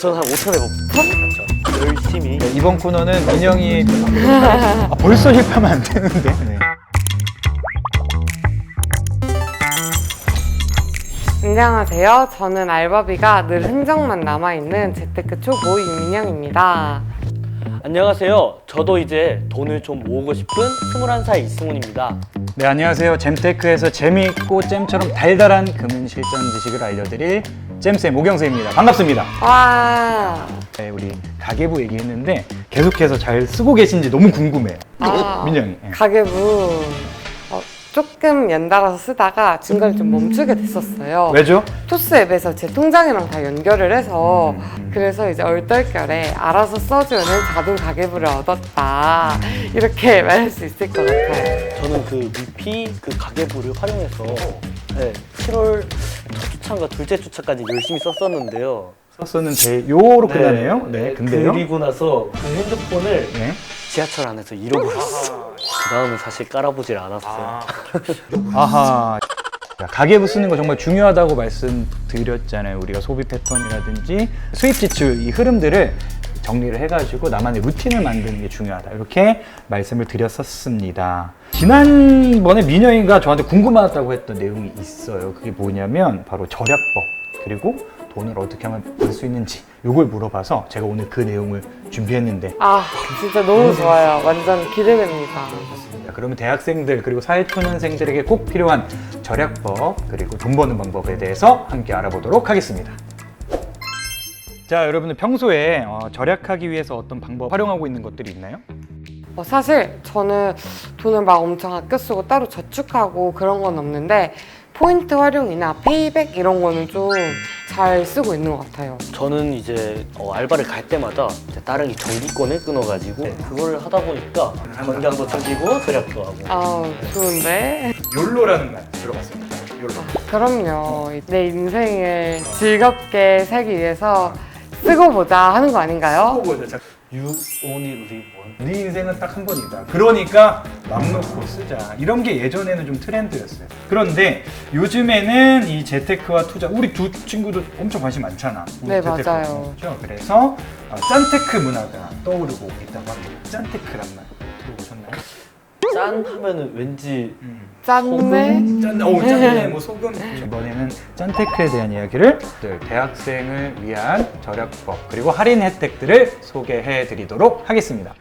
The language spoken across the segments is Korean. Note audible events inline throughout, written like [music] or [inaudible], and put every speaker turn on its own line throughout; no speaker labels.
저는 한 5천 해볼게요. 열심히.
네, 이번 코너는 민영이 [laughs] 아, 벌써 실패하면 안 되는데. 네.
안녕하세요. 저는 알바비가 늘 흔적만 남아있는 재테크 초보 이민영입니다.
안녕하세요. 저도 이제 돈을 좀 모으고 싶은 21살 이승훈입니다.
네, 안녕하세요. 잼테크에서 재미있고 잼처럼 달달한 금융 실전 지식을 알려드릴 잼쌤 오경세입니다. 반갑습니다.
와.
네, 우리 가계부 얘기했는데 계속해서 잘 쓰고 계신지 너무 궁금해요.
아,
민영이. 예.
가계부 어, 조금 연달아서 쓰다가 중간에 좀 멈추게 됐었어요.
왜죠?
토스 앱에서 제 통장이랑 다 연결을 해서
음.
그래서 이제 얼떨결에 알아서 써주는 자동 가계부를 얻었다 이렇게 [laughs] 말할 수 있을 것 같아요.
저는 그 미피 그 가계부를 활용해서 네, 7월 첫 주차인가 둘째 주차까지 열심히 썼었는데요.
썼었는데 요로 끝나네요. 네, 근데요.
그리고 나서 그 핸드폰을
네.
지하철 안에서 잃어버렸어요. 그 다음은 사실 깔아보질 않았어요. [laughs]
아하. 자, 가계부 쓰는 거 정말 중요하다고 말씀드렸잖아요. 우리가 소비 패턴이라든지 수입 지출 이 흐름들을 정리를 해가지고 나만의 루틴을 만드는 게 중요하다. 이렇게 말씀을 드렸었습니다. 지난번에 민영이가 저한테 궁금하다고 했던 내용이 있어요. 그게 뭐냐면 바로 절약법 그리고 돈을 어떻게 하면 벌 수 있는지 이걸 물어봐서 제가 오늘 그 내용을 준비했는데
아 진짜 너무 좋아요. 완전 기대됩니다.
자, 그러면 대학생들 그리고 사회초년생들에게 꼭 필요한 절약법 그리고 돈 버는 방법에 대해서 함께 알아보도록 하겠습니다. 자, 여러분들 평소에 어, 절약하기 위해서 어떤 방법 활용하고 있는 것들이 있나요?
어, 사실 저는 돈을 막 엄청 아껴 쓰고 따로 저축하고 그런 건 없는데 포인트 활용이나 페이백 이런 거는 좀 잘 쓰고 있는 것 같아요.
저는 이제 어, 알바를 갈 때마다 이제 다른 이 전기권을 끊어가지고 그걸 하다 보니까 건강도 챙기고 절약도 하고
아 좋은데?
욜로라는 말 들어봤습니다. 욜로.
그럼요. 내 인생을 즐겁게 살기 위해서 쓰고 보자 하는 거 아닌가요?
You only live one.
네 인생은 딱 한 번이다. 그러니까 맘 놓고 쓰자. 이런 게 예전에는 좀 트렌드였어요. 그런데 요즘에는 이 재테크와 투자, 우리 두 친구도 엄청 관심 많잖아. 우리
네,
재테크
맞아요.
그렇죠? 그래서 어, 짠테크 문화가 떠오르고 있다고 합니다. 짠테크란 말 들어보셨나요?
짠 하면은 왠지
짠네?
짠, 오, 짠네, 뭐 소금. 이번에는 짠테크에 대한 이야기를 대학생을 위한 절약법 그리고 할인 혜택들을 소개해 드리도록 하겠습니다.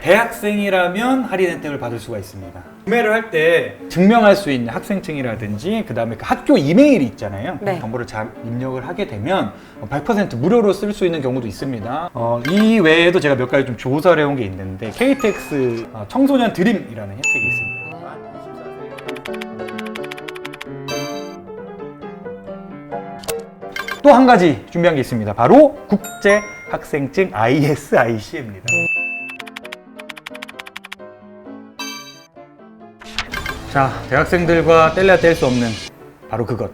대학생이라면 할인 혜택을 받을 수가 있습니다. 구매를 할 때 증명할 수 있는 학생증이라든지 그 다음에 그 학교 이메일이 있잖아요.
네.
정보를 잘 입력을 하게 되면 100% 무료로 쓸 수 있는 경우도 있습니다. 어, 이 외에도 제가 몇 가지 좀 조사를 해온 게 있는데 KTX 어, 청소년 드림이라는 혜택이 있습니다. 또 한 가지 준비한 게 있습니다. 바로 국제 학생증 ISIC입니다. 자, 대학생들과 뗄래야 뗄 수 없는 바로 그것.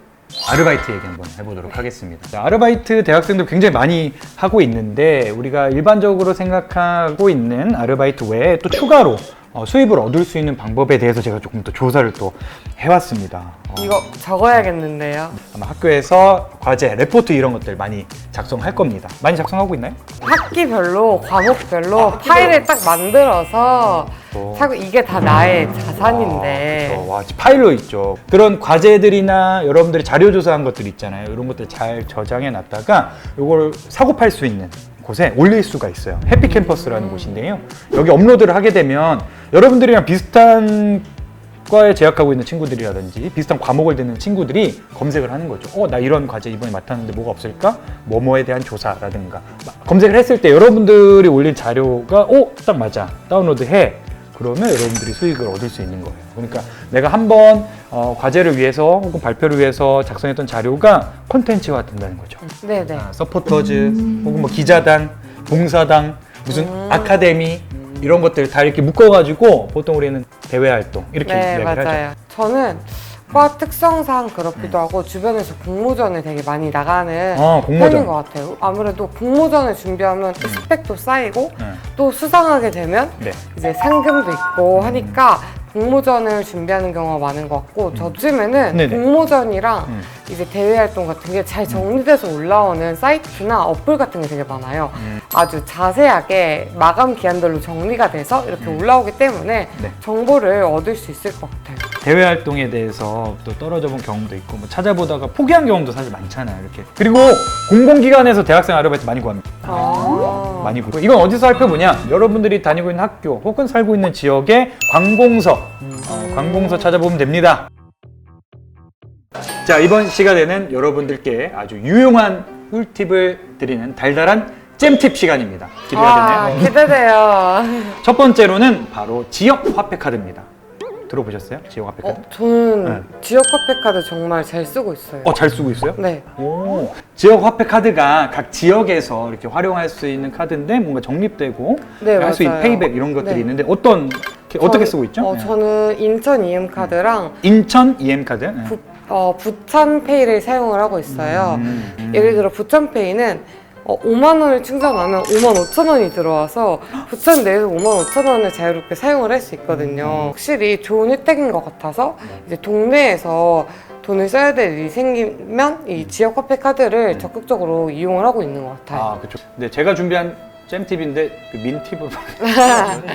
아르바이트 얘기 한번 해보도록 하겠습니다. 자, 아르바이트 대학생들 굉장히 많이 하고 있는데 우리가 일반적으로 생각하고 있는 아르바이트 외에 또 추가로 어, 수입을 얻을 수 있는 방법에 대해서 제가 조금 더 조사를 또 해왔습니다. 어,
이거 적어야겠는데요.
아마 학교에서 과제, 레포트 이런 것들 많이 작성할 겁니다. 많이 작성하고 있나요?
학기별로, 과목별로 파일을 딱 만들어서
어.
하고 이게 다 나의 자산인데.
아, 그렇죠. 와, 파일로 있죠. 그런 과제들이나 여러분들이 자료 조사한 것들 있잖아요. 이런 것들 잘 저장해 놨다가 이걸 사고 팔 수 있는 곳에 올릴 수가 있어요. 해피 캠퍼스라는 곳인데요. 여기 업로드를 하게 되면 여러분들이랑 비슷한 과에 재학하고 있는 친구들이라든지 비슷한 과목을 듣는 친구들이 검색을 하는 거죠. 어, 나 이런 과제 이번에 맡았는데 뭐가 없을까? 뭐뭐에 대한 조사라든가 막 검색을 했을 때 여러분들이 올린 자료가 어, 딱 맞아. 다운로드 해. 그러면 여러분들이 수익을 얻을 수 있는 거예요. 그러니까 내가 한번 어, 과제를 위해서 혹은 발표를 위해서 작성했던 자료가 콘텐츠화 된다는 거죠.
네네.
아, 서포터즈 혹은 뭐 기자단, 봉사당, 무슨 아카데미 이런 것들 다 이렇게 묶어가지고 보통 우리는 대외 활동 이렇게
네,
이야기를 하죠.
맞아요. 저는 과 특성상 그렇기도 하고 주변에서 공모전에 되게 많이 나가는
어, 공모전.
편인 것 같아요. 아무래도 공모전을 준비하면 또 스펙도 쌓이고
네.
또 수상하게 되면
네.
이제 상금도 있고 하니까 공모전을 준비하는 경우가 많은 것 같고 저쯤에는
음. 네네.
공모전이랑
음.
이제 대외 활동 같은 게 잘 정리돼서 올라오는 사이트나 어플 같은 게 되게 많아요.
음.
아주 자세하게 마감 기한별로 정리가 돼서 이렇게 올라오기 때문에
네.
정보를 얻을 수 있을 것 같아요.
대외 활동에 대해서 또 떨어져 본 경험도 있고 뭐 찾아보다가 포기한 경험도 사실 많잖아요. 이렇게 그리고 공공기관에서 대학생 아르바이트 많이 구합니다.
아.
많이 구고 이건 어디서 살펴보냐? 여러분들이 다니고 있는 학교 혹은 살고 있는 지역의 관공서 어, 관공서 찾아보면 됩니다. 자 이번 시간에는 여러분들께 아주 유용한 꿀팁을 드리는 달달한 잼팁 시간입니다. 기대가
아,
되네요.
기대돼요.
첫 번째로는 바로 지역 화폐 카드입니다. 들어보셨어요? 지역 화폐 카드?
어, 저는
네.
지역 화폐 카드 정말 잘 쓰고 있어요.
어, 잘 쓰고 있어요?
네.
오, 지역 화폐 카드가 각 지역에서 이렇게 활용할 수 있는 카드인데 뭔가 적립되고
네,
할 수 있는
맞아요.
페이백 이런 것들이
네.
있는데 어떤 어떻게
저-
쓰고 있죠?
어,
네.
저는 인천 EM 카드랑
인천 EM 카드. 네.
부, 어, 부천페이를 사용을 하고 있어요.
음, 음.
예를 들어 부천페이는 어, 5만 원을 충전하면 5만 5천 원이 들어와서 부천 내에서 5만 5천 원을 자유롭게 사용을 할 수 있거든요. 확실히 좋은 혜택인 것 같아서 이제 동네에서 돈을 써야 될 일이 생기면 이 지역 화폐 카드를 적극적으로 이용을 하고 있는 것 같아요.
아, 그렇죠. 네, 제가 준비한 잼팁인데 그 민팁으로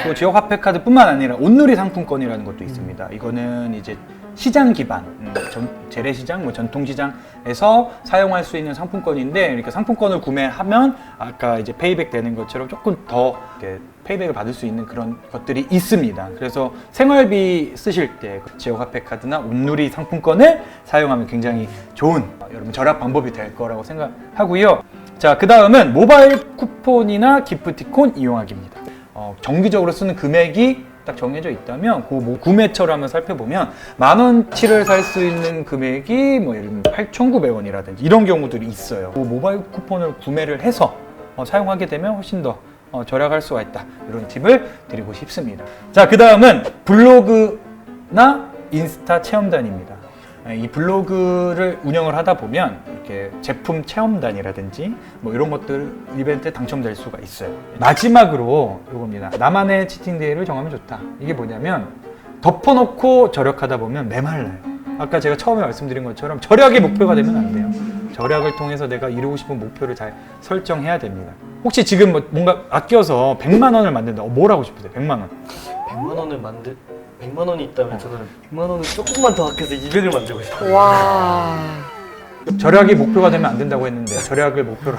그 [laughs] [laughs] 지역 화폐 카드뿐만 아니라 온누리 상품권이라는 것도 있습니다. 이거는 이제 시장 기반, 음, 전, 재래시장, 뭐 전통시장에서 사용할 수 있는 상품권인데, 그러니까 상품권을 구매하면 아까 이제 페이백 되는 것처럼 조금 더 이렇게 페이백을 받을 수 있는 그런 것들이 있습니다. 그래서 생활비 쓰실 때그 지역 화폐 카드나 온누리 상품권을 사용하면 굉장히 좋은 어, 여러분 절약 방법이 될 거라고 생각하고요. 자, 그 다음은 모바일 쿠폰이나 기프티콘 이용하기입니다. 어, 정기적으로 쓰는 금액이 딱 정해져 있다면 그 뭐 구매처를 한번 살펴보면 만 원치를 살 수 있는 금액이 뭐 예를 들면 8,900원이라든지 이런 경우들이 있어요. 그 모바일 쿠폰을 구매를 해서 어, 사용하게 되면 훨씬 더 어, 절약할 수가 있다. 이런 팁을 드리고 싶습니다. 자, 그 다음은 블로그나 인스타 체험단입니다. 예, 이 블로그를 운영을 하다 보면 이렇게 제품 체험단이라든지 뭐 이런 것들 이벤트에 당첨될 수가 있어요. 마지막으로 이겁니다. 나만의 치팅 데이를 정하면 좋다. 이게 뭐냐면 덮어놓고 절약하다 보면 메말라요. 아까 제가 처음에 말씀드린 것처럼 절약의 목표가 되면 안 돼요. 절약을 통해서 내가 이루고 싶은 목표를 잘 설정해야 됩니다. 혹시 지금 뭐 뭔가 아껴서 100만 원을 만든다. 어, 뭘 하고 싶으세요? 100만 원.
100만 원을 만들 100만 원이 있다면 저는 100만 원을 조금만 더 아껴서 200을 만들고 싶어요.
와.
절약이 목표가 되면 안 된다고 했는데 절약을 목표로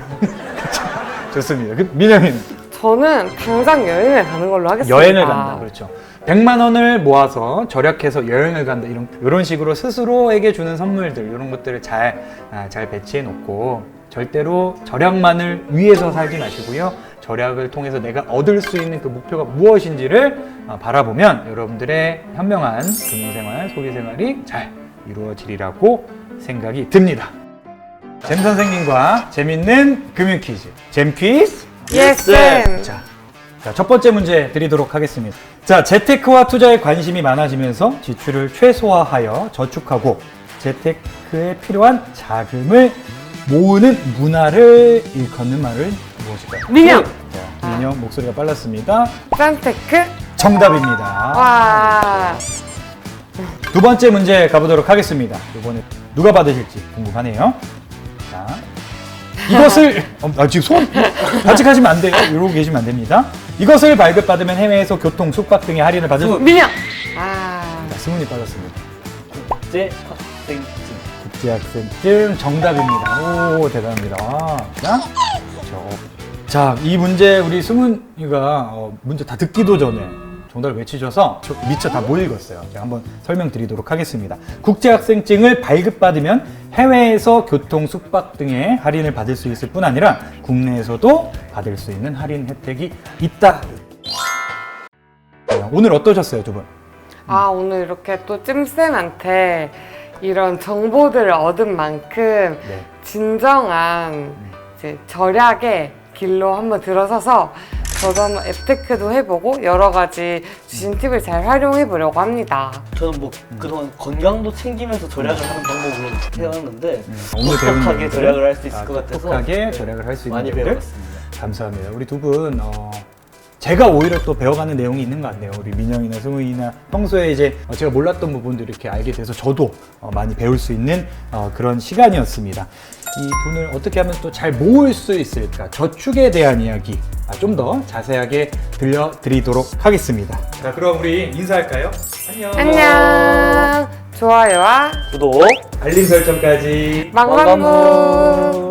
좋습니다. 그 민영이는
저는 당장 여행을 가는 걸로 하겠습니다.
여행을 간다. 그렇죠. 100만 원을 모아서 절약해서 여행을 간다. 이런 이런 식으로 스스로에게 주는 선물들 이런 것들을 잘 아, 잘 배치해 놓고 절대로 절약만을 위해서 살지 마시고요. 절약을 통해서 내가 얻을 수 있는 그 목표가 무엇인지를 아, 바라보면 여러분들의 현명한 금융생활, 소비생활이 잘 이루어지리라고 생각이 듭니다. 잼 선생님과 재밌는 금융 퀴즈, 잼 퀴즈.
예스 쌤.
자, 자, 첫 번째 문제 드리도록 하겠습니다. 자, 재테크와 투자에 관심이 많아지면서 지출을 최소화하여 저축하고 재테크에 필요한 자금을 모으는 문화를 일컫는 말은 무엇일까요?
민영.
자, 민영 목소리가 빨랐습니다.
짠테크.
정답입니다.
와.
두 번째 문제 가보도록 하겠습니다. 이번에 누가 받으실지 궁금하네요. 자, 이것을 어, 아, 지금 손 반칙하시면 안 돼요. 이러고 계시면 안 됩니다. 이것을 발급받으면 해외에서 교통, 숙박 등의 할인을 받을 수.
민영. 아.
자, 승훈이 받았습니다.
국제 학생증.
국제학생증 정답입니다. 오 대단합니다. 자, 저, 자, 이 문제 우리 승훈이가 어, 문제 다 듣기도 전에 정답을 외치셔서 저 미처 다 못 읽었어요. 제가 한번 설명드리도록 하겠습니다. 국제학생증을 발급받으면 해외에서 교통, 숙박 등의 할인을 받을 수 있을 뿐 아니라 국내에서도 받을 수 있는 할인 혜택이 있다. 자, 오늘 어떠셨어요, 두 분?
아, 오늘 이렇게 또 찜쌤한테 이런 정보들을 얻은 만큼
네.
진정한 이제 절약의 길로 한번 들어서서 저도 한번 앱테크도 해보고 여러 가지 주신 팁을 잘 활용해 보려고 합니다.
저는 뭐 그동안 건강도 챙기면서 절약을 하는 방법으로 해왔는데
오늘 배운
똑똑하게
내용들,
절약을 할 수 있을
아,
것 같아서
똑똑하게 절약을 할 수 있는
많이
내용들
배웠습니다.
감사합니다. 우리 두 분 어, 제가 오히려 또 배워가는 내용이 있는 것 같네요. 우리 민영이나 승우이나 평소에 이제 어, 제가 몰랐던 부분들 이렇게 알게 돼서 저도 어, 많이 배울 수 있는 어, 그런 시간이었습니다. 이 돈을 어떻게 하면 또 잘 모을 수 있을까? 저축에 대한 이야기 아, 좀더 자세하게 들려드리도록 하겠습니다. 자, 그럼 우리 인사할까요? 안녕.
안녕. 좋아요와
구독
알림 설정까지.
망망구.